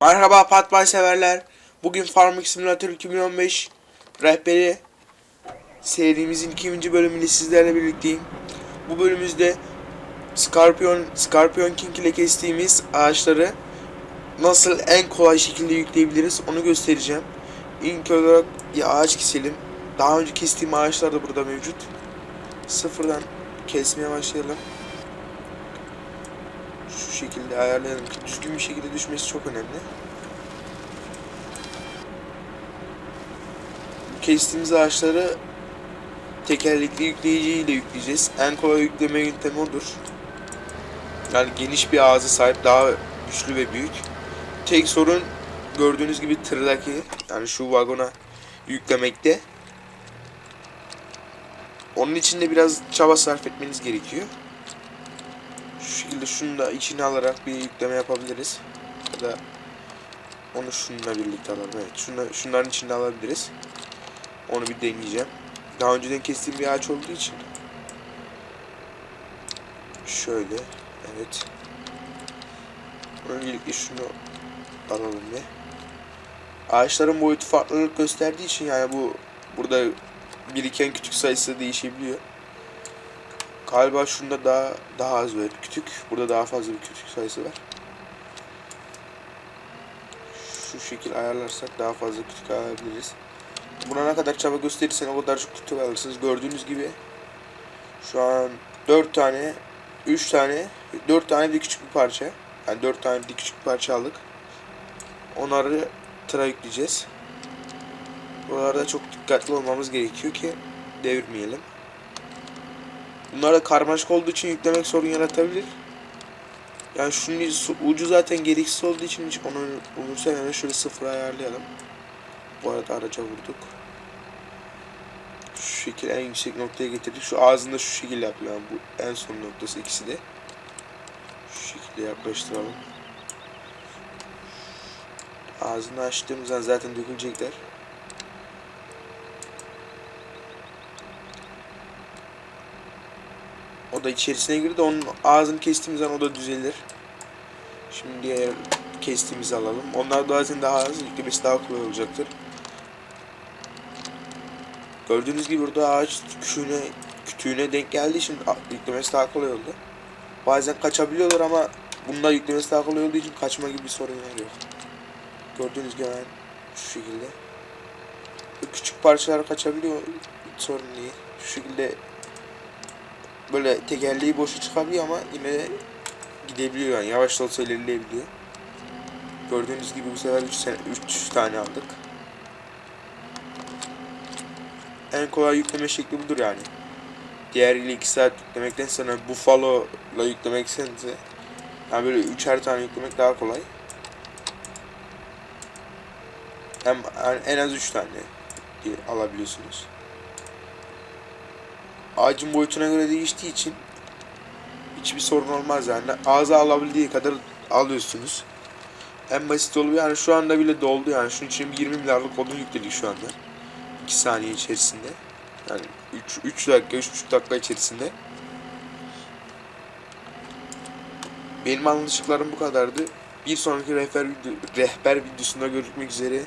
Merhaba Patbay severler. Bugün Farming Simulator 2015 rehberi serimizin ikinci bölümünde sizlerle birlikteyim. Bu bölümümüzde Scorpion, Scorpion King ile kestiğimiz ağaçları nasıl en kolay şekilde yükleyebiliriz onu göstereceğim. İlk olarak bir ağaç keselim. Daha önce kestiğim ağaçlar da burada mevcut. Sıfırdan kesmeye başlayalım. Şu şekilde ayarlayalım ki düzgün bir şekilde düşmesi çok önemli. Kestiğimiz ağaçları tekerlekli yükleyiciyle yükleyeceğiz. En kolay yükleme yöntemi odur. Yani geniş bir ağzı sahip, daha güçlü ve büyük. Tek sorun gördüğünüz gibi tırdaki yani şu vagona yüklemekte. Onun için de biraz çaba sarf etmeniz gerekiyor. Şu şekilde şunu da içine alarak bir yükleme yapabiliriz. Ya da onu şununla birlikte alalım. Evet, şunla, şunların içinde alabiliriz. Onu bir deneyeceğim. Daha önceden kestiğim bir ağaç olduğu için. Şöyle. Evet. Öncelikle şunu alalım bir. Ağaçların boyutu farklılık gösterdiği için yani bu burada biriken küçük sayısı değişebiliyor. Galiba şunda daha daha az ve küçük. Burada daha fazla bir küçük sayısı var. Şu şekil ayarlarsak daha fazla küçük ayarlayabiliriz. Buna ne kadar çaba gösterirsen o kadar çok küçük alırsınız. Gördüğünüz gibi şu an 4 tane 3 tane 4 tane bir küçük bir parça. Yani 4 tane bir küçük bir parça aldık. Onları tıra yükleyeceğiz. Buralarda çok dikkatli olmamız gerekiyor ki devirmeyelim. Bunlar da karmaşık olduğu için yüklemek sorun yaratabilir. Yani şunun ucu zaten gereksiz olduğu için hiç onu umursamayalım. Şöyle sıfıra ayarlayalım. Bu arada araca vurduk. Şu şekilde en yüksek noktaya getirdik. Şu ağzında şu şekilde yapıyor. Yani bu en son noktası ikisi de. Şu şekilde yaklaştıralım. Ağzını açtığımızdan zaten dökülecekler. O da içerisine girdi. Onun ağzını kestiğimiz zaman o da düzelir. Şimdi diğer kestiğimizi alalım. Onlar da zaten daha az. Yüklemesi daha kolay olacaktır. Gördüğünüz gibi burada ağaç küçüğüne, kütüğüne denk geldiği için yüklemesi daha kolay oldu. Bazen kaçabiliyorlar ama bunda yüklemesi daha kolay olduğu için kaçma gibi bir sorun yok. Gördüğünüz gibi şu şekilde. Küçük parçalar kaçabiliyor. Hiç sorun değil. Şu şekilde böyle tekerleği boşa çıkabiliyor ama yine de gidebiliyor yani yavaş da olsa ilerleyebiliyor. Gördüğünüz gibi bu sefer 3 sene 3 tane aldık. En kolay yükleme şekli budur yani. Diğeriyle 2 saat yüklemekten sonra Buffalo ile yüklemeksense yani böyle üçer tane yüklemek daha kolay. Hem yani en az 3 tane alabiliyorsunuz ağacın boyutuna göre değiştiği için hiçbir sorun olmaz yani. Ağza alabildiği kadar alıyorsunuz. En basit yolu yani şu anda bile doldu yani. Şunun için 20 milyarlık odun yükledik şu anda. 2 saniye içerisinde. Yani 3, 3 dakika, 3,5 dakika içerisinde. Benim anlatışlarım bu kadardı. Bir sonraki rehber, rehber videosunda görüşmek üzere.